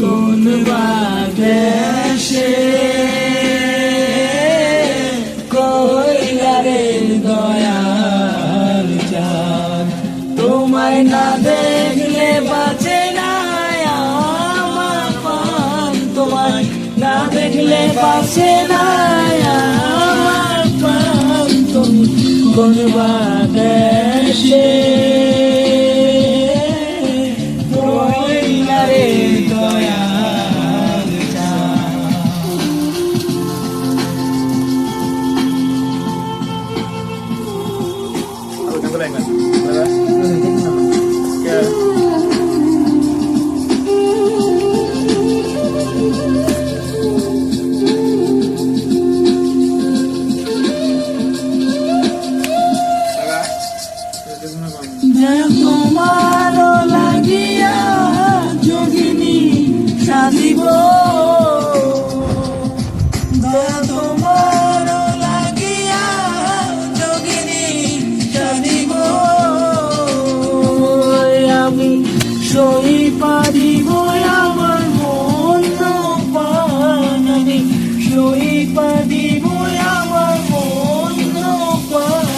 কোন বাদেশে কইলারে দয়াল চাঁদ, তোমায় না দেখলে বাঁচে না আমার প্রাণ। তোমায় না দেখলে বাঁচে না আমার প্রাণ। তুমি কোন বাদেশে তোমার লাগিয়া সই পারিব আমার মন পান আমি সই পারিব আমার মন পান